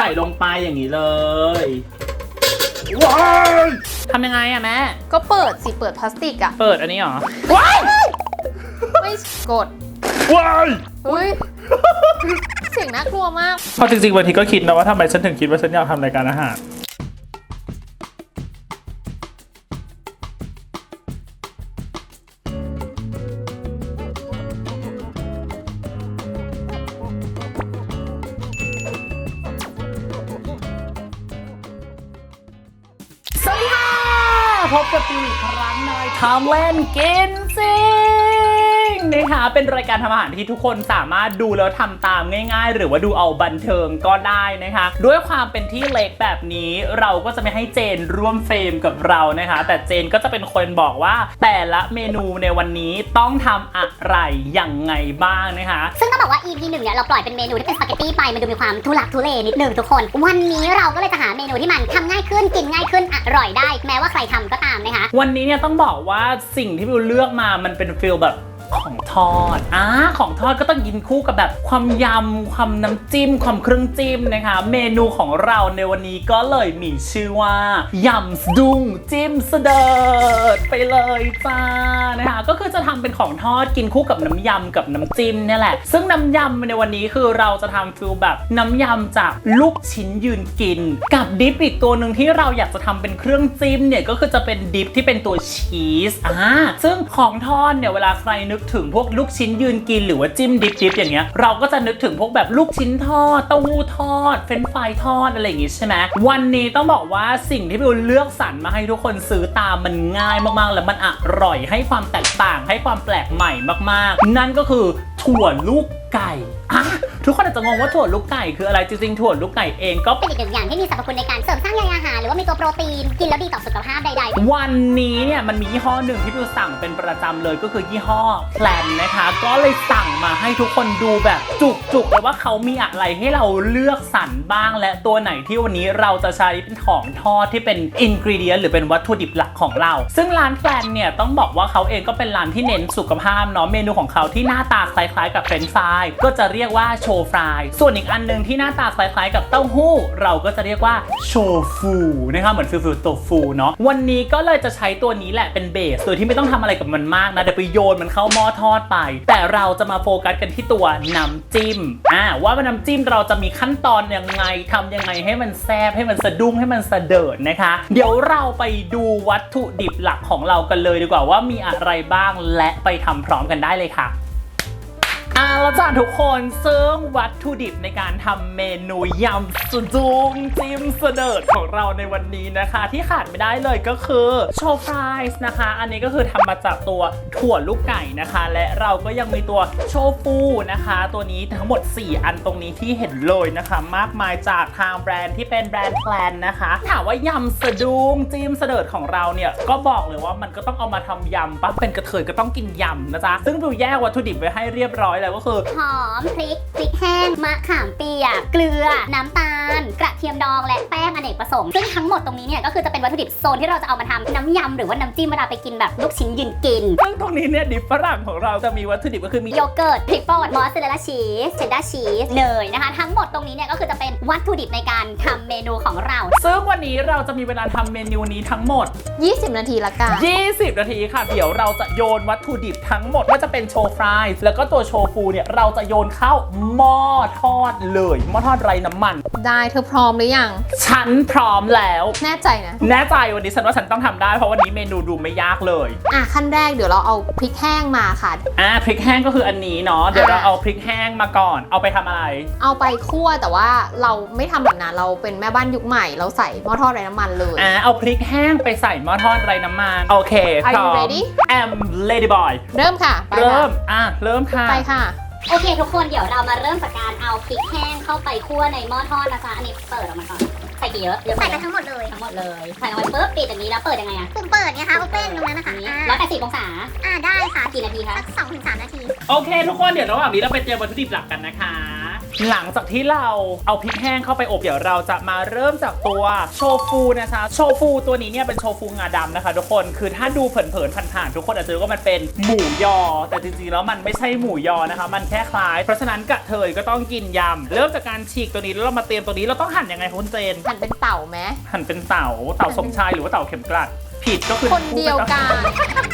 ส่ลงไปอย่างนี้เลยว้ายทำยังไงอะแม่ ก็เปิดสิเปิดพลาสติกอะเปิดอันนี้เหรอไม่กดว้ายอุ้ยเสียงน่ากลัวมาก พอจริงๆบางทีก็คิดนะว่าทำไมฉันถึงคิดว่าฉันอยากทำรายการอาหาร ในทำเล่นกินซิ นะคะเป็นรายการทำอาหารที่ทุกคนสามารถดูแล้วทำตามง่าย ๆ หรือว่าดูเอาบันเทิงก็ได้นะคะ ด้วยความเป็นที่เล็กแบบนี้เราก็จะไม่ให้เจนร่วมเฟรมกับเรานะคะ แต่เจนก็จะเป็นคนบอกว่า แต่ละเมนูในวันนี้ต้องทำอะไรอย่างไงบ้างนะคะ ซึ่งต้องบอกว่า EP หนึ่งเนี่ยเราปล่อยเป็นเมนูที่เป็นสปาเกตตี้ไปมันดูมีความทุลักทุเลนิดนึงทุกคน วันนี้เราก็เลยจะหาเมนูที่มันทำง่ายขึ้นกินง่ายขึ้นอร่อยได้ แม้ว่าใครทำก็ตามนะคะ วันนี้เนี่ยต้องบอกว่าสิ่งที่บิวเลือกมามันเป็นฟิลแบบ ของทอดอ่าของทอดก็ต้องกินคู่กับแบบความยำ ความน้ำจิ้ม ความเครื่องจิ้มนะคะ เมนูของเราในวันนี้ก็เลยมีชื่อว่ายำสะดุ้งจิ้มเสดิร์ดไปเลยจ้านะคะก็คือจะทำเป็นของทอดกินคู่กับน้ำยำกับน้ำจิ้มเนี่ยแหละ ซึ่งน้ำยำในวันนี้คือเราจะทำฟิลแบบน้ำยำจากลูกชิ้นยืนกิน กับดิปอีกตัวหนึ่งที่เราอยากจะทำเป็นเครื่องจิ้มเนี่ยก็คือจะเป็นดิปที่เป็นตัวชีสอ่าซึ่งของทอดเนี่ยเวลาใครนึกถึงพวกลูกชิ้นยืนกินหรือว่าจิ้มดิบๆอย่างเงี้ยเราก็จะนึกถึงพวกแบบลูกชิ้นทอดเต้าหู้ทอด เฟรนช์ฟรายทอดอะไรอย่างงี้ใช่ไหมวันนี้ต้องบอกว่าสิ่งที่พี่ดูเลือกสรรมาให้ทุกคนซื้อตามมันง่ายมากๆ และมันอร่อยให้ความแตกต่างให้ความแปลกใหม่มากๆ นั่นก็คือถั่วลูกไก่ ทุกคนอาจจะงงว่าถั่วลูกไก่คืออะไรจริงๆถั่วลูกไก่เองก็เป็นอีกหนึ่งอย่างที่มีสรรพคุณในการเสริมสร้างใยอาหาร หรือว่ามีตัวโปรตีนกินแล้วดีต่อสุขภาพใดๆ วันนี้เนี่ยมันมียี่ห้อหนึ่งที่บิวสั่งเป็นประจำเลยก็คือยี่ห้อแพลนนะคะ ก็เลยสั่งมาให้ทุกคนดูแบบจุกๆเลยว่าเขามีอะไรให้เราเลือกสรรบ้างและตัวไหนที่วันนี้เราจะใช้เป็นของทอดที่เป็นอินกรีเดียนหรือเป็นวัตถุดิบหลักของเรา ซึ่งร้านแพลนเนี่ยต้องบอกว่าเขาเองก็เป็นร้านที่เน้นสุขภาพเนาะเมนูของเขาที่หน้าตาคล้ายๆกับเฟรนช์ฟรายก็จะเรียกว่าโชฟราย ส่วนอีกอันหนึ่งที่หน้าตาคล้ายๆ กับเต้าหู้ เราก็จะเรียกว่าโชฟูนะคะเหมือนฟิลฟิลโตฟูเนาะวันนี้ก็เลยจะใช้ตัวนี้แหละเป็นเบสโดยที่ไม่ต้องทำอะไรกับมันมากนะเดี๋ยวไปโยนมันเข้าหม้อทอดไป แต่เราจะมาโฟกัสกันที่ตัวน้ำจิ้มอ่าว่าน้ำจิ้มเราจะมีขั้นตอนยังไงทำยังไงให้มันแซ่บให้มันสะดุ้งให้มันสะเดิดนะคะ เดี๋ยวเราไปดูวัตถุดิบหลักของเรากันเลยดีกว่าว่ามีอะไรบ้างและไปทำพร้อมกันได้เลยค่ะ อ่าแล้วจ้าทุกคนซึ่งวัตถุดิบในการทำเมนูยำสุดุงจิ้มเสดิร์ดของเราในวันนี้นะคะ ที่ขาดไม่ได้เลยก็คือโชฟรายส์นะคะ อันนี้ก็คือทำมาจากตัวถั่วลูกไก่นะคะ และเราก็ยังมีตัวโชฟูนะคะ ตัวนี้ทั้งหมด 4 อันตรงนี้ที่เห็นเลยนะคะ มากมายจากทางแบรนด์ที่เป็นแบรนด์แพลนนะคะถามว่ายำสะดุงจิ้มเสดิร์ดของเราเนี่ยก็บอกเลยว่ามันก็ต้องเอามาทำยำปั๊บเป็นกระเทยก็ต้องกินยำนะจ๊ะซึ่งดูแยกวัตถุดิบไว้ให้เรียบร้อยแล้วก็คือ หอมพริกพริกแห้งมะขามเปียก เกลือ น้ำตาล กระเทียมดองและแป้งอเนกประสงค์ซึ่งทั้งหมดตรงนี้เนี่ยก็คือจะเป็นวัตถุดิบโซนที่เราจะเอามาทำน้ำยำหรือว่าน้ำจิ้มเวลาไปกินแบบลูกชิ้นยืนกิน ซึ่งตรงนี้เนี่ยดิบฝรั่งของเราจะมีวัตถุดิบก็คือมี โยเกิร์ตพริกป่นมอสซาเรลล่าชีสเชดดาร์ชีสเนยนะคะ ทั้งหมดตรงนี้เนี่ยก็คือจะเป็นวัตถุดิบในการทำเมนูของเรา ซึ่งวันนี้เราจะมีเวลาทำเมนูนี้ทั้งหมด 20 นาทีละกัน 20 นาทีค่ะ เดี๋ยวเราจะโยนวัตถุดิบทั้งหมดว่าจะเป็นโชฟรายส์แล้วก็ตัวโชฟูเนี่ยเราจะโยนเข้าหม้อทอดเลยหม้อทอดไร้น้ำมัน ได้เธอพร้อมหรือยัง ฉันพร้อมแล้ว แน่ใจนะ แน่ใจวันนี้ฉันว่าฉันต้องทำได้เพราะวันนี้เมนูดูไม่ยากเลย อะขั้นแรกเดี๋ยวเราเอาพริกแห้งมาค่ะ อ่าพริกแห้งก็คืออันนี้เนาะเดี๋ยวเราเอาพริกแห้งมาก่อน เอาไปทำอะไร เอาไปคั่วแต่ว่าเราไม่ทำแบบนั้นเราเป็นแม่บ้านยุคใหม่ เราใส่หม้อทอดไร้น้ำมันเลยอ่าเอาพริกแห้งไปใส่หม้อทอดไร้น้ำมันโอเค Are พ you ร้อม ready? I'm lady boy เริ่มค่ะ ไปเริ่ม อะ เริ่มค่ะ ไปค่ะ โอเค ทุกคนเดี๋ยวเรามาเริ่มจากการเอาพริกแห้งเข้าไปคั่วในหม้อทอดนะจ๊ะอันนี้เปิดออกมาก่อนใส่กี่เยอะเยอะใส่ไปไปทั้งหมดเลยทั้งหมดเลยใส่ลงไปปุ๊บปิดอย่างนี้แล้วเปิดยังไงอะปุ่มเปิดไงคะ open ตรงนั้นนะคะนี้อ่าร้อยแปดสิบองศาอ่าได้ค่ะกี่นาทีคะสักสองถึงสามนาที โอเค ทุกคนเดี๋ยวระหว่างนี้เราไปเตรียมวัตถุดิบหลักกันนะคะ หลังจากที่เราเอาพริกแห้งเข้าไปอบเดี๋ยวเราจะมาเริ่มจากตัวโชฟูนะคะโชฟูตัวนี้เนี่ยเป็นโชฟูงาดำนะคะ ทุกคนคือถ้าดูเผินๆผ่านๆทุกคนอาจจะรู้ว่ามันเป็นหมูยอ แต่จริงๆแล้วมันไม่ใช่หมูยอนะคะ มันแค่คล้าย เพราะฉะนั้นกระเทยก็ต้องกินยำเริ่มจากการฉีกตัวนี้แล้วเรามาเตรียมตัวนี้เราต้องหั่นยังไงคะคุณเจนหั่นเป็นเต่าไหมหั่นเป็นเต่าเต่าสมชายหรือว่าเต่าเข็มกลัด ผิดก็คือคนเดียวกัน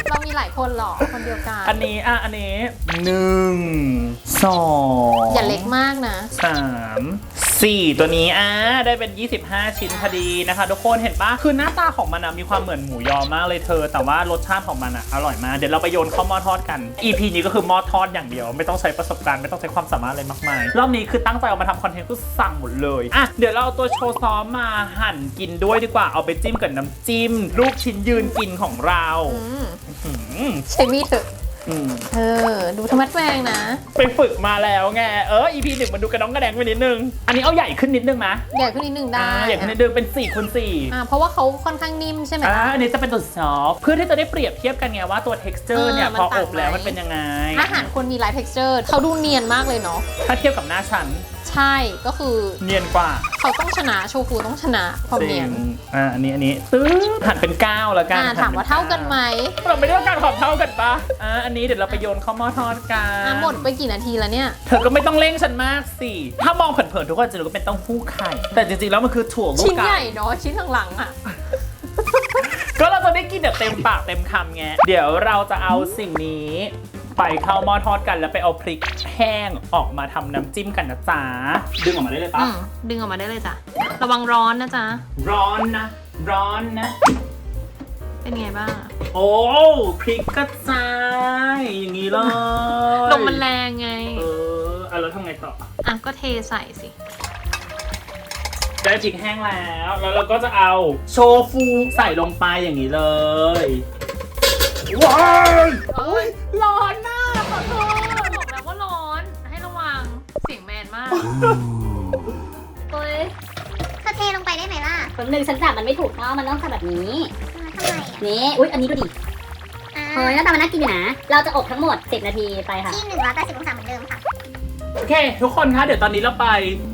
เรามีหลายคนหรอคนเดียวกัน อันนี้อะอันนี้หนึ่งสองอย่าเล็กมากนะสาม สี่ตัวนี้อะได้เป็น 25 ชิ้นพอดีนะคะ ทุกคนเห็นปะคือหน้าตาของมันอะมีความเหมือนหมูยอมากเลยเธอ แต่ว่ารสชาติของมันอะอร่อยมากเดี๋ยวเราไปโยนเข้าหม้อทอดกัน EP นี้ก็คือหม้อทอดอย่างเดียว ไม่ต้องใช้ประสบการณ์ไม่ต้องใช้ความสามารถอะไรมากมายรอบนี้คือตั้งใจเอามาทำคอนเทนต์คือสั่งหมดเลยอะเดี๋ยวเราเอาตัวโชว์ซอสมาหั่นกินด้วยดีกว่าเอาไปจิ้มกับน้ำจิ้มลูกชิ้นยืนกินของเราอืมอืมใช้มีดเถอะอืม เออ ดูธรรมะแวงนะ ไปฝึกมาแล้วไง เออ EP หนึ่งมันดูกระน้องกระแดงไปนิดนึง อันนี้เอาใหญ่ขึ้นนิดนึงนะใหญ่ขึ้นนิดนึงได้อ่าใหญ่ขึ้นนิดนึงเป็น4คูณ4อ่าเพราะว่าเขาค่อนข้างนิ่มใช่ไหมอ่าอันนี้จะเป็นตัวซอฟต์เพื่อที่จะได้เปรียบเทียบกันไงว่าตัว texture เออเนี่ยมันพอต่างอบแล้วไหมมันเป็นยังไง อาหารควรมีหลาย texture เขาดูเนียนมากเลยเนาะ ถ้าเทียบกับหน้าฉัน ใช่ก็คือเนียนกว่าเขาต้องชนะโชฟูต้องชนะความเนียนจริงอ่าอันนี้อันนี้ตื้อหั่นเป็น9แล้วกันอ่าถามว่าเท่ากันไหมเราไม่ได้ต้องการความเท่ากันปะอ่าอันนี้เดี๋ยวเราไปโยนเข้าหม้อทอดกันอ่าหมดไปกี่นาทีแล้วเนี่ย เธอก็ไม่ต้องเร่งฉันมากสิถ้ามองเผินๆทุกคนจะรู้ว่าเป็นเต้าหู้ไข่แต่จริงๆแล้วมันคือถั่วลูกชิ้นไก่ใหญ่เนาะชิ้นหลังๆอะ ก็เราจะได้กินแบบเต็มปากเต็มคำไงเดี๋ยวเราจะเอาสิ่งนี้ ไปเข้าหม้อทอดกันแล้วไปเอาพริกแห้งออกมาทำน้ำจิ้มกันนะจ๊ะดึงออกมาได้เลยปะอืมดึงออกมาได้เลยจ้ะ ระวังร้อนนะจ๊ะ ร้อนนะ ร้อนนะ เป็นไงบ้างอะโอ้พริกกระจายอย่างนี้เลยลมมันแรงไง เอออะแล้วทำไงต่อ อะก็เทใส่สิ ได้พริกแห้งแล้ว แล้วเราก็จะเอาโชฟูใส่ลงไปอย่างนี้เลย ว้าย นึงฉันจับมันไม่ถูกต้องมันต้องทำแบบนี้ ทำไมอะนี่ อุ๊ย อันนี้ดูดิอ่าเฮ้ยหน้าตามันน่ากินอยู่นะ เราจะอบทั้งหมด 10 นาทีไปค่ะ ที่หนึ่งร้อยแปดสิบองศาเหมือนเดิมค่ะ โอเค ทุกคนคะเดี๋ยวตอนนี้เราไป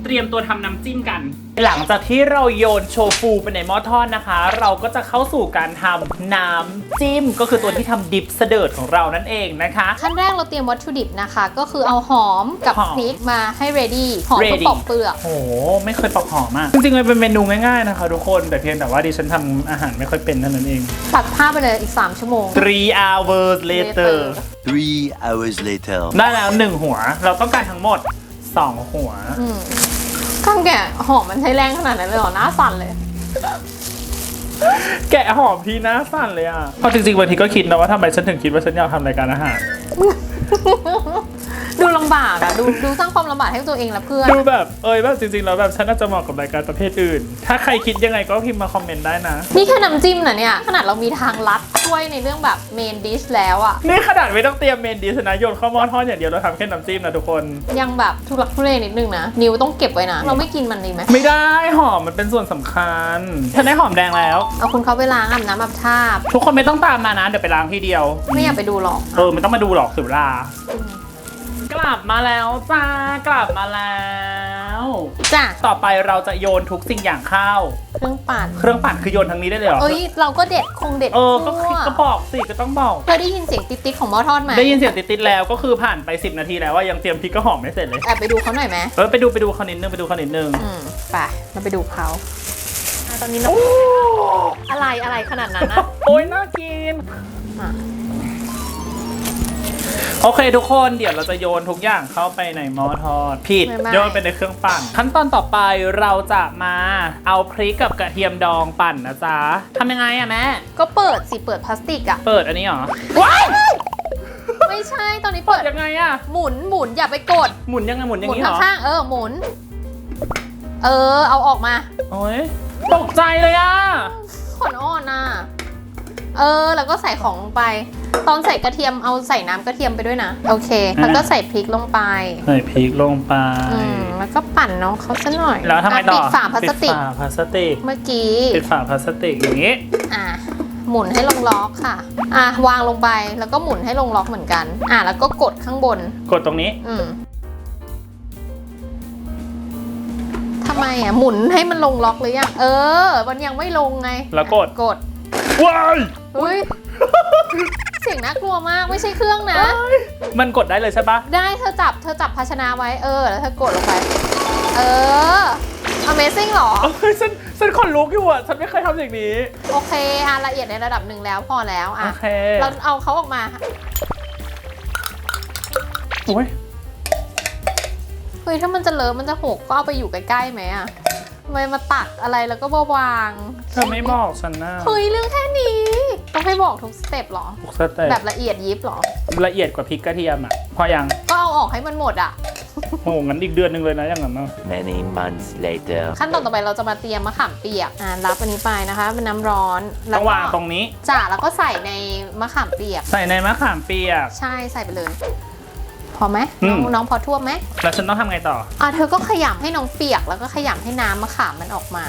เตรียมตัวทำน้ำจิ้มกัน หลังจากที่เราโยนโชฟูไปในหม้อทอดนะคะ เราก็จะเข้าสู่การทำน้ำจิ้ม ก็คือตัวที่ทำดิบเสดิร์ดของเรานั่นเองนะคะ ขั้นแรกเราเตรียมวัตถุดิบนะคะ ก็คือเอาหอมกับหอมพริกมาให้ ready หอมก็ ready ปอกเปลือกโอ้โหไม่เคยปอกหอมอะจริงๆมันเป็นเมนูง่ายๆนะคะทุกคนแต่เพียงแต่ว่าดิฉันทำอาหารไม่ค่อยเป็นเท่านั้นเอง ตัดผ้าพไปเลยอีก 3 ชั่วโมง three hours later Three hours later. ได้แล้วหนึ่งหัว เราต้องการทั้งหมด2หัวอืมข้างแกะหอมมันใช้แรงขนาดนั้นเลยเหรอหน้าสั่นเลย แกะหอมทีหน้าสั่นเลยอะเพราะจริงๆบางทีก็คิดนะว่าทำไมฉันถึงคิดว่าฉันอยากทำรายการอาหาร ดูลำบากอะดูดูสร้างความลำบากให้ตัวเองและเพื่อน ดูแบบเอ้ยแบบจริงๆแล้วแบบฉันน่าจะเหมาะกับรายการประเภทอื่น ถ้าใครคิดยังไงก็พิมพ์มาคอมเมนต์ได้นะ นี่แค่น้ำจิ้มนะเนี่ย ขนาดเรามีทางลัดช่วยในเรื่องแบบเมนดิชแล้วอะนี่ขนาดไม่ต้องเตรียมเมนดีสนะโยนเข้าหม้อทอดอย่างเดียวเราทำแค่น้ำจิ้มนะทุกคน ยังแบบทุลักทุเลนิดนึงนะ นิวต้องเก็บไว้นะ เราไม่กินมันดีไหมไม่ได้หอมมันเป็นส่วนสำคัญ ฉันได้หอมแดงแล้ว เอาคุณเขาไปล้างอาบน้ำอาบท่าทุกคนไม่ต้องตามมานะเดี๋ยวไปล้างทีเดียว ไม่อยากไปดูหรอก เออไม่ต้องมาดูหรอกเสียเวลา กลับมาแล้วจ้ากลับมาแล้ว จ้ะต่อไปเราจะโยนทุกสิ่งอย่างเข้า เครื่องปั่นเครื่องปั่นคือโยนทางนี้ได้เลยเหรอ เอ้ยเราก็เด็ดคงเด็ดเออ ก็ทั่วก็บอกสิก็ต้องบอก เธอได้ยินเสียงติ๊ดๆของหม้อทอดไหมได้ยินเสียงติดๆแล้วก็คือผ่านไป 10 นาทีแล้วว่ายังเตรียมพริกก็หอมไม่เสร็จเลย แอบไปดูเขาหน่อยไหมเออไปดูไปดูเขานิดนึงไปดูเขานิดนึง อืมไปเราไปดูเขาอะตอนนี้เราอะไรอะไรขนาดนั้นนะโอ้ยน่ากิน อะ โอเคทุกคนเดี๋ยวเราจะโยนทุกอย่างเข้าไปในหม้อทอดผิดโยนไปในเครื่องปั่น ขั้นตอนต่อไปเราจะมาเอาพริกกับกระเทียมดองปั่นนะจ๊ะทำยังไงอะแม่ ก็เปิดสิเปิดพลาสติกอะเปิดอันนี้เหรอไม่ใช่ตอนนี้เปิดยังไงอะหมุนหมุนอย่าไปกด หมุนยังไงหมุนอหย่ามุงนนี้เหรอข้างๆเออหมุน เออ เอาออกมาโอ้ยตกใจเลยอะขอนอ่อนน่ะ เออ แล้วก็ใส่ของลงไป ตอนใส่กระเทียมเอาใส่น้ำกระเทียมไปด้วยนะ โอเค แล้วก็ใส่พริกลงไป ใส่พริกลงไปอืมแล้วก็ปั่นน้องเขาซะหน่อยแล้วทำไมะต่อปิดฝาพลาสติก ปิดฝาพลาสติกเมื่อกี้ ปิดฝาพลาสติกอย่างนี้อะหมุนให้ลงล็อกค่ะ อะวางลงไปแล้วก็หมุนให้ลงล็อกเหมือนกัน อะแล้วก็กดข้างบน กดตรงนี้ อืมทำไมอะหมุนให้มันลงล็อกหรือยังเออ มันยังไม่ลงไงแล้วกด กดว้าย อุ้ยเสียงน่ากลัวมากไม่ใช่เครื่องนะ มันกดได้เลยใช่ปะได้เธอจับเธอจับภาชนะไว้เออแล้วเธอกดลงไป เออ Amazing เหรอเฮ้ยฉันฉันขนลุกอยู่อะ ฉันไม่เคยทำอย่างนี้ โอเคอะละเอียดในระดับหนึ่งแล้วพอแล้วโออะเค เราเอาเขาออกมาอุ้ยเฮ้ยถ้ามันจะเลอะมันจะหกก็เอาไปอยู่ใกล้ๆไหมอะทำไมมาตักอะไรแล้วก็มาวาง เธอไม่บอกฉันนะเฮ้ยเรื่องแค่นี้ ต้องให้บอกทุกสเต็ปเหรอ ทุกสเต็ปแบบละเอียดยิบเหรอ ละเอียดกว่าพริกกระเทียมอะ พอยัง ก็เอาออกให้มันหมดอะโอ้โหงั้นอีกเดือนหนึ่งเลยนะอย่างนั้นนะ Many months later. ขั้นตอนต่อไปเราจะมาเตรียมมะขามเปียก อ่ารับอันนี้ไปนะคะ เป็นน้ำร้อนแล้ต้อวงก็วางตรงนี้ จ่าแล้วก็ใส่ในมะขามเปียก ใส่ในมะขามเปียก ใช่ใส่ไปเลย พอไหมอืน้องม น้องพอท่วมไหมแล้วฉันต้องทำไงต่อ อะเธอก็ขยำให้น้องเปียกแล้วก็ขยำให้น้ำมะขามมันออกมา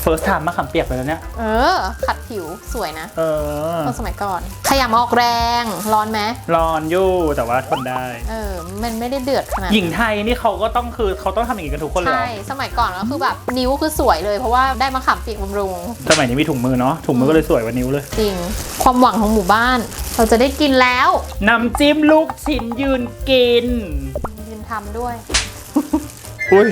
เฟิร์สไทม์มะขามเปียกไปแล้วเนี่ย เออ ขัดผิวสวยนะเออตอนสมัยก่อน ขยำออกแรง ร้อนไหมร้อนอยู่แต่ว่าทนได้ เออ มันไม่ได้เดือดขนาดหญิงไทยนี่เขาก็ต้องคือเขาต้องทำอย่างนี้กันทุกคนเลยเหรใช่ อสมัยก่อนก็คือแบบนิ้วคือสวยเลยเพราะว่าได้มะขามเปียกบำรุง สมัยนี้มีถุงมือเนาะถุงมือก็เลยสวยกว่านิ้วเลย จริง ความหวังของหมู่บ้าน เราจะได้กินแล้ว น้ำจิ้มลูกชิ้นยืนกิน ยืนทำด้วย อุ้ย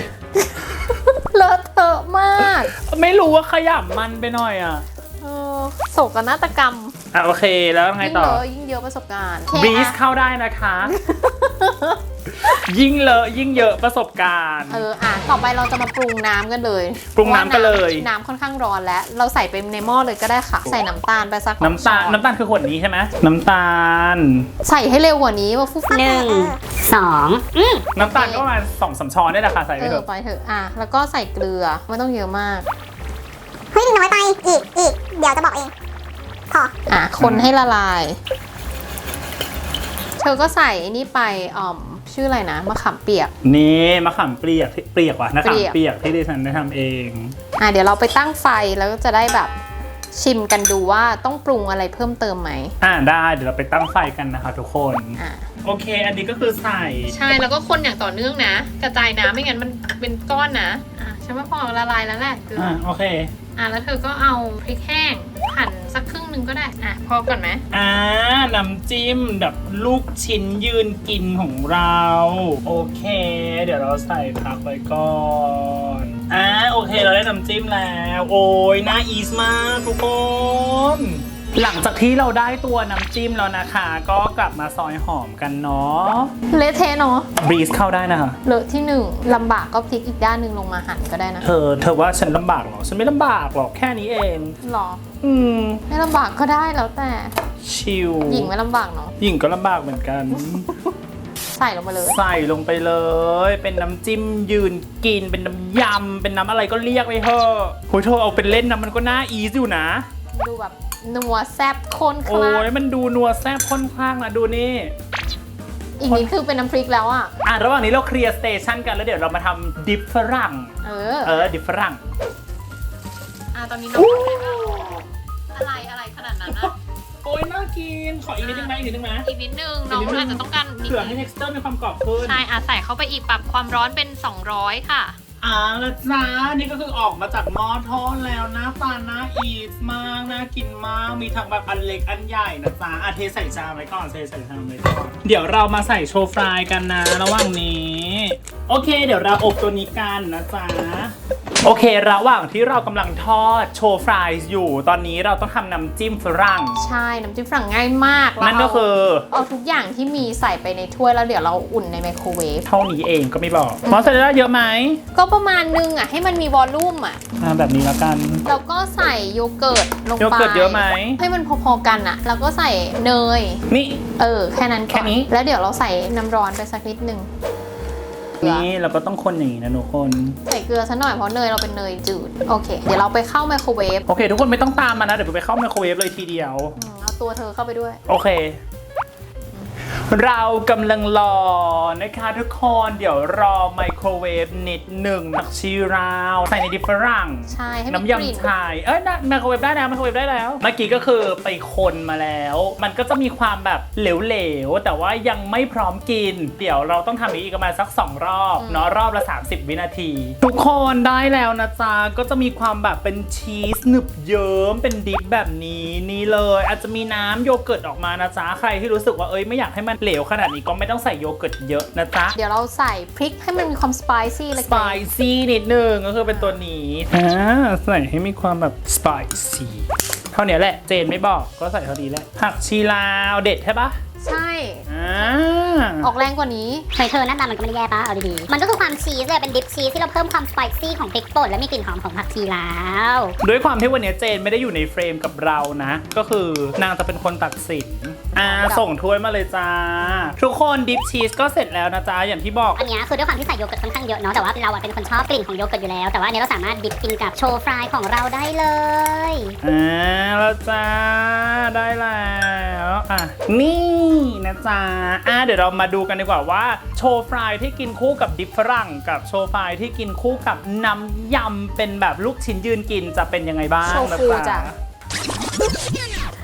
ไม่รู้ว่าขยำมันไปหน่อยอะเออโศกนาฏกรรม อะโอเคแล้วไงยิ่งต่อเลอะยิ่งเยอะประสบการณ์บรีสโอเคเข้าได้นะคะ ยิ่งเลอะยิ่งเยอะประสบการณ์ เอออะต่อไปเราจะมาปรุงน้ำกันเลยปรุงน้ำกันเลยพราะว่าน้ำน้ำค่อนข้างร้อนแล้ว เราใส่ไปในหม้อเลยก็ได้ค่ะ ใส่น้ำตาลไปสักน้ำตาลช้อน้ำตาลคือขวดนี้ใช่ไหมน้ำตาล ใส่ให้เร็วกว่านี้ว่าฟุ๊บหนึ่งสองอืมน้ำตาลก็ประมาณสองสามช้อนนี่แหละค่ะใส่เอไปเถออะไปเถอะอะแล้วก็ใส่เกลือไม่ต้องเยอะมาก เฮ้ยน้อยไปอีกอีกเดี๋ยวจะบอกเอง พออะคนให้ละลาย เธอก็ใส่นี่ไปอ่อมชื่ออะไรนะมะขามเปียก นี่มะขามเปียกที่เปียกว่ะนะขามเปียกเปียกที่ดิฉันได้ทำเอง อะเดี๋ยวเราไปตั้งไฟแล้วก็จะได้แบบชิมกันดูว่าต้องปรุงอะไรเพิ่มเติมไหม อ่าได้เดี๋ยวเราไปตั้งไฟกันนะคะทุกคนอะโอเค อันนี้ก็คือใส่ ใช่แล้วก็คนอย่างต่อเนื่องนะ กระจายน้ำไม่งั้นมันเป็นก้อนนะอะฉันว่าพอละลายแล้วแหละเกลืออ่าอโอเค อะแล้วเธอก็เอาพริกแห้งหั่นสักครึ่งหนึ่งก็ได้อะพอก่อนไหมอ่าน้ำจิ้มแบบลูกชิ้นยืนกินของเรา โอเค เดี๋ยวเราใส่ผักไปก่อนอ่าโอเคเราได้น้ำจิ้มแล้ว โอ้ยน่าอีสมากทุกคน หลังจากที่เราได้ตัวน้ำจิ้มแล้วนะคะ ก็กลับมาซอยหอมกันเนาะเละเทะเนาะบรีสเข้าได้นะคะเลอะที่หนึ่งลำบากก็พลิกอีกด้านหนึ่งลงมาหั่นก็ได้นะเธอเธอว่าฉันลำบากเหรอ ฉันไม่ลำบากหรอกแค่นี้เอง หรอ อืม ไม่ลำบากก็ได้แล้วแต่ ชิลหญิงไม่ลำบากเนาะหญิงก็ลำบากเหมือนกัน ใส่ลงไปเลย ใส่ลงไปเลย เป็นน้ำจิ้มยืนกิน เป็นน้ำยำ เป็นน้ำอะไรก็เรียกไปเถอะโอ้ยเธอเอาเป็นเล่นนะมันก็น่าอีซอยู่นะ ดูแบบ นัวแซ่บข้นคโอ้ลายมันดูนัวแซ่บค่อนข้างนะดูนี่ อีกนิดคือเป็นน้ำพริกแล้วอะ อะระหว่างนี้เราเคลียร์สเตชันกันแล้วเดี๋ยวเรามาทำดิฟฝรั่ง เออ เออ ดิฟฝรั่ง อะตอนนี้น้องอะไรอะไรขนาดนั้นอะโอ้ยน่ากิน ขออีกนิดนึงไหมอีกนิดนึงไหม อีกนิดนึงน้องอาจจะต้องการนิดเผื่อให้ นึง texture มีความกรอบขึ้น ใช่อะใส่เข้าไปอีกปรับความร้อนเป็น 200 ค่ะ อ่าละจ้านี่ก็คือออกมาจากหม้อทอดแล้วหน้าตาน่าอีทมากน่ากินมาก มีทั้งแบบอันเล็กอันใหญ่นะจ๊ะอาเทใส่จามไว้ก่อนเทใส่ชามไว้ก่อนเดี๋ยวเรามาใส่โชว์ฟรายกันนะ ระหว่างนี้ โอเค เดี๋ยวเราอบตัวนี้กันนะจ๊ะ โอเค ระหว่างที่เรากำลังทอดโชว์ฟรายอยู่ ตอนนี้เราต้องทำน้ำจิ้มฝรั่ง ใช่ น้ำจิ้มฝรั่งง่ายมากนั่นก็คือเอาเอาทุกอย่างที่มีใส่ไปในถ้วยแล้วเดี๋ยวเราอุ่นในไมโครเวฟ เท่านี้เองก็ไม่บอกมอสซาเรลล่าเยอะไหม ก็ประมาณนึงอะ ให้มันมีวอลลุ่มอะอ่าแบบนี้แล้วกัน แล้วก็ใส่โยเกิร์ตลงไป โยเกิร์ตเยอะไหม ให้มันพอๆกันอะ แล้วก็ใส่เนย นี่ เออ แค่นั้นก่อแค่นี้ แล้วเดี๋ยวเราใส่น้ำร้อนไปสักนิดนึง นี่เราก็ต้องคนอย่างนี้นะทุกคน ใส่เกลือซะหน่อยเพราะเนยเราเป็นเนยจืด โอเค เดี๋ยวเราไปเข้าไมโครเวฟโอเค ทุกคนไม่ต้องตามมานะ เดี๋ยวไปเข้าไมโครเวฟเลยทีเดียว อืมเอาตัวเธอเข้าไปด้วย โอเค เรากำลังรอนะคะทุกคนเดี๋ยวรอไมโครเวฟนิดหนึ่งผักชีราวใส่ในดิบฝรั่งใช่ให้มีน้ำกลิ่นยำชายเอ้ยน่ะไมโครเวฟได้แล้วไมโครเวฟได้แล้ว เมื่อกี้ก็คือไปคนมาแล้ว มันก็จะมีความแบบเหลวๆแต่ว่ายังไม่พร้อมกิน เดี๋ยวเราต้องทำอีกประมาณสัก 2 รอบเนาะรอบละ 30 วินาที ทุกคนได้แล้วนะจ๊ะก็จะมีความแบบเป็นชีสหนึบเยิ้มเป็นดิบแบบนี้นี่เลย อาจจะมีน้ำโยเกิร์ตออกมานะจ๊ะใครที่รู้สึกว่าเอ้ยไม่อยากให้มันเหลวขนาดนี้ก็ไม่ต้องใส่โยเกิร์ตเยอะนะจ๊ะ เดี๋ยวเราใส่พริกให้มันมีความสไปซี่เล็สกไปซี่นิดนึงก็คือเป็นตัวนี้ อ่า ใส่ให้มีความแบบสไปซี่เท่านี้แหละ เจนไม่บอกก็ใส่เท่านี้แหละผักชีลาวเด็ดใช่ปะๆใช่ อ่า ออกแรงกว่านี้เคยเธอหน้าตามันก็ไม่ได้แย่ปะเอาดีๆมันก็คือความชีสเลยเป็นดิปชีสที่เราเพิ่มความสไปซี่ของพริกป่นและมีกลิ่นหอมของผักชีลาวด้วยความที่วันนี้เจนไม่ได้อยู่ในเฟรมกับเรานะ ก็คือนางจะเป็นคนตัดสินอ่าส่งถ้วยมาเลยจ้า ทุกคนดิปชีสก็เสร็จแล้วนะจ๊ะอย่างที่บอกอันเนี้ยคือด้วยความที่ใส่โยเกิร์ตค่อนข้างเยอะเนาะแต่ว่าเราอะเป็นคนชอบกลิ่นของโยเกิร์ตอยู่แล้ว แต่ว่าอันเนี้ยเราสามารถดิปกินกับโชว์ฟรายของเราได้เลยอ่าแล้วจ้าได้แล้วอะนี่ นะจ๊ะอะเดี๋ยวเรามาดูกันดีกว่าว่า โชว์ฟรายที่กินคู่กับดิปฝรั่งกับโชว์ฟรายที่กินคู่กับน้ำยำเป็นแบบลูกชิ้นยืนกินจะเป็นยังไงบ้างโชฟูนะจ้ะ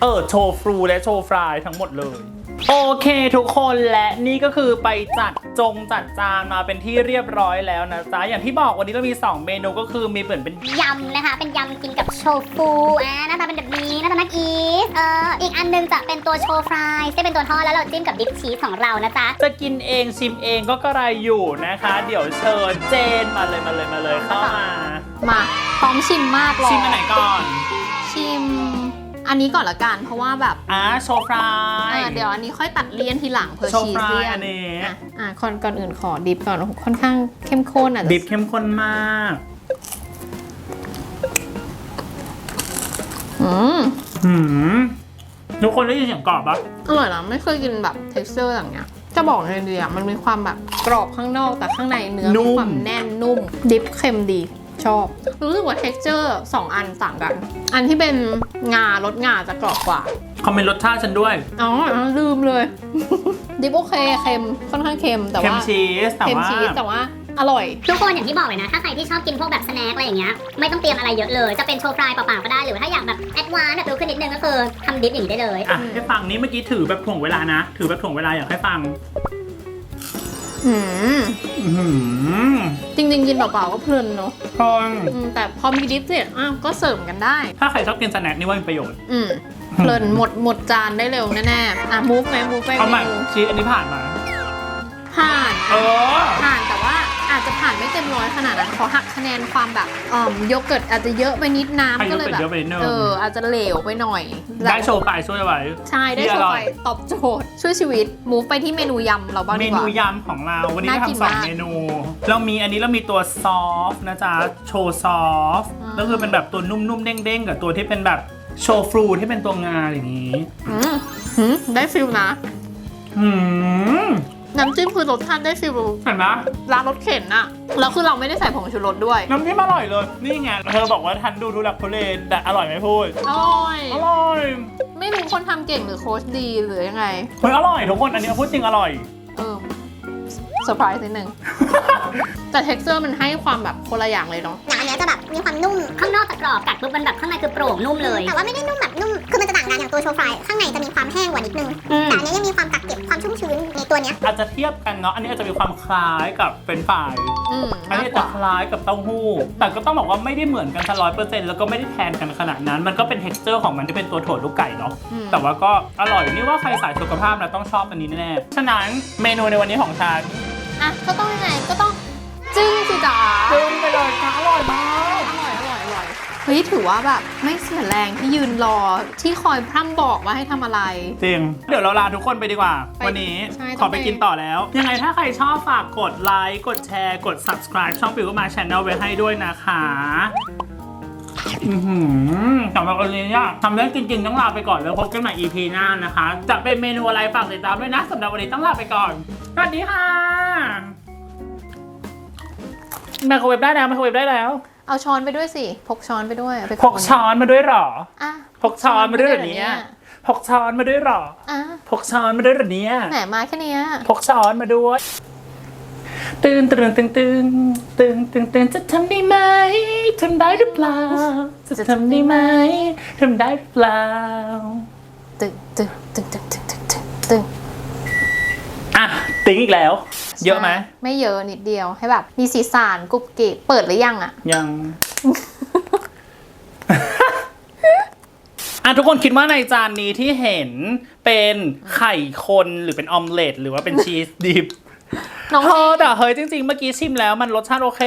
เออโชว์ฟรูและโชว์ฟรายทั้งหมดเลย โอเคทุกคนและนี่ก็คือไปจัดจงจัดจานมาเป็นที่เรียบร้อยแล้วนะจ๊ะอย่างที่บอกวันนี้เรามี 2 เมนูก็คือมีเหมือนเป็นยำนะคะ เป็นยำกินกับโชฟูอ่าหน้าตาเป็นแบบนี้หน้าตาน่าอีสเอ่ออีกอันหนึงจะเป็นตัวโชว์ฟรายที่เป็นตัวทอดแล้วเราจิ้มกับดิปชีสของเรานะจ๊ะจะกินเองชิมเองก็กระไรอยู่นะคะ เดี๋ยวเชิญเจนมาเลยมาเลยมาเลยเข้ามามาพร้อมชิมมากเลยชิมอันไหนก่อน ชิม อันนี้ก่อนละกันเพราะว่าแบบอ่าโชว์ฟรายอ่าเดี๋ยวอันนี้ค่อยตัดเลี่ยนทีหลังเพอโชว์ชีสฟรายเลี่ยอันนนี้อะอะก่อนก่อนอื่นขอดิฟก่อนโอ้โหค่อนข้างเข้มข้นอะดิบเข้มข้นมากอืมหืมทุกคนได้ยินเสียงกรอบปะอร่อยนะไม่เคยกินแบบ texture อย่างเงี้ย จะบอกเลยดีอะมันมีความแบบกรอบข้างนอกแต่ข้างในเนื้อมีความแน่นนุ่ม ดิฟเค็มดี ชอบ รู้สึกว่า texture สองอันต่างกัน อันที่เป็นงารสงาจะกรอบกว่า คอมเมนต์รสชาติฉันด้วย อ๋อลืมเลย ดิฟโอเคเค็มค่อนข้างเค็มแต่เค็มว่าชีสแต่เค็มว่า ชีสแต่ว่าอร่อย ทุกคนอย่างที่บอกเลยนะ ถ้าใครที่ชอบกินพวกแบบสแน็คอะไรอย่างเงี้ย ไม่ต้องเตรียมอะไรเยอะเลย จะเป็นโชว์ฟรายเปล่าๆก็ได้ หรือว่าถ้าอยากแบบแอดวานซ์แบบรู้ขึ้นนิดนึงก็คือทำดิฟอย่างนี้ได้เลย อะให้ฟังนี้เมื่อกี้ถือแบบถ่วงเวลานะ ถือแบบถ่วงเวลาอยากให้ฟัง อืมอื้อหือจริงๆกินเปล่าๆก็เพลินเนาะพอนอืมแต่พอมีดิฟเสร็จอ้าวก็เสริมกันได้ ถ้าใครชอบกินสแน็คนี่ว่ามีประโยชน์ อืมเพลินหมดหมดจานได้เร็วแน่ๆอะมูฟไหมมูฟไปเอาใหม่เมนูชีสอันนี้ผ่านมาผ่านเออผ่านแต่ว่า อาจจะผ่านไม่เต็มร้อยขนาดนั้นขอหักคะแนนความแบบอ่อมโยเกิร์ตอาจจะเยอะไปนิดให้น้ำโยก็เลยเกิร์ตแบบเยอะไปนิดนึง เอออาจจะเหลวไปหน่อย ได้โชว์ไปช่วยไว้ ใช่ได้ที่โชอว์ร่อไปยตอบโจทย์ช่วยชีวิตมูฟไปที่เมนูยำเราบ้างเมดีกว่านูยำของเราวันนี้น่าเรากินทำสองมากเมนู เรามีอันนี้เรามีตัวซอฟต์นะจ๊ะโชว์ซอฟต์อืมก็คือเป็นแบบตัวนุ่มๆเด้งๆกับตัวที่เป็นแบบโชว์ฟรูที่เป็นตัวงาอย่างนี้อืมหืมได้ฟิลนะหืม น้ำจิ้มคือรสชาติได้ฟิลเห็นไหมร้านรสเข็นอะแล้วคือเราไม่ได้ใส่ผงชูรสด้วย น้ำจิ้มอร่อยเลย นี่ไง เธอบอกว่าทันดูทุลักทุเลแต่อร่อยไหมพูด อร่อย อร่อย ไม่รู้คนทำเก่งหรือโค้ชดีหรือยังไงเฮ้ยอร่อยทุกคน อันนี้พูดจริงอร่อย เออเซอร์ไพรส์นิดนึง แต่ texture มันให้ความแบบคนละอย่างเลยเนาะ หนังอันเนี้ยจะแบบมีความนุ่ม ข้างนอกจะกรอบกัดปุ๊บมันแบบข้างในคือโปร่งนุ่มเลย แต่ว่าไม่ได้นุ่มแบบางกันอย่างตัวโชว์ฟรายข้างในจะมีความแห้งกว่านิดนึงอืม แต่อันเนี้ยยังมีความกักเก็บความชุ่มชื้นในตัวเนี้ยอาจจะเทียบกันเนาะ อันนี้อาจจะมีความคล้ายกับเป็นฝ่าย อืมอันนี้มากกจะว่าคล้ายกับเต้าหู้ แต่ก็ต้องบอกว่าไม่ได้เหมือนกันร้อยเปอร์เซ็นต์แล้วก็ไม่ได้แทนกันขนาดนั้น มันก็เป็น t e x t อร์ของมันที่เป็นตัวถั่วลูกไก่เนาะ อืมแต่ว่าก็อร่อยนี่ว่าใครสายสุขภาพนะต้องชอบอันนี้แน่ๆ ฉะนั้นเมนูในวันนี้ของฉันอะก็ต้องยังไงก็ต้องจึ้งสิจ๋า จึ้งไปเลยค่ะอร่อยมา เฮ้ยถือว่าแบบไม่เสียแรงที่ยืนรอที่คอยพร่ำบอกว่าให้ทำอะไร จริง เดี๋ยวเราลาทุกคนไปดีกว่า ไปวันนี้ใช่ขอไปต้องไป กินต่อแล้ว ยังไงถ้าใครชอบฝากกดไลค์กดแชร์ กด subscribe ช่องปิวก็มาช n แนลไว้ให้ด้วยนะคะอือหือสำหรับวันนี้เนี่ยทำได้จริงๆต้องลาไปก่อนแล้วพบกันใหม่ EP หน้านะคะ จะเป็นเมนูอะไรฝากติดตามด้วยนะสำหรับวันนี้ต้องลาไปก่อนสวัสดีค่ะไมโครเวฟได้แล้วไมโครเวฟได้แล้ว เอาช้อนไปด้วยสิ พกช้อนไปด้วยพกช้อนมาด้วยหรอพกช้อนมาด้วยหรอเนี้ยพกช้อนมาด้วยหรอพกช้อนมาด้วยหรอเนี้ยแหมมาแค่นี้พกช้อนมาด้วยตื่นตื่นตื่นตื่นตื่นตื่นตื่นจะทำได้ไหมทำได้หรือเปล่า จะทำได้ไหมทำได้หรือเปล่าตื่นตื่นตื่นตื่นตื่นตื่นตื่นอะติ้งอีกแล้ว เยอะไหมใช่ไม่เยอะนิดเดียวให้แบบ มีสีสานกรุบกริบเปิดหรือยังอะ ยัง อะทุกคนคิดว่าในจานนี้ที่เห็นเป็นไข่คนหรือเป็นออมเล็ตหรือว่าเป็นชีสดิบน้องเธอแต่เฮ้ยจริงๆ เมื่อกี้ชิมแล้วมันรสชาติโอเค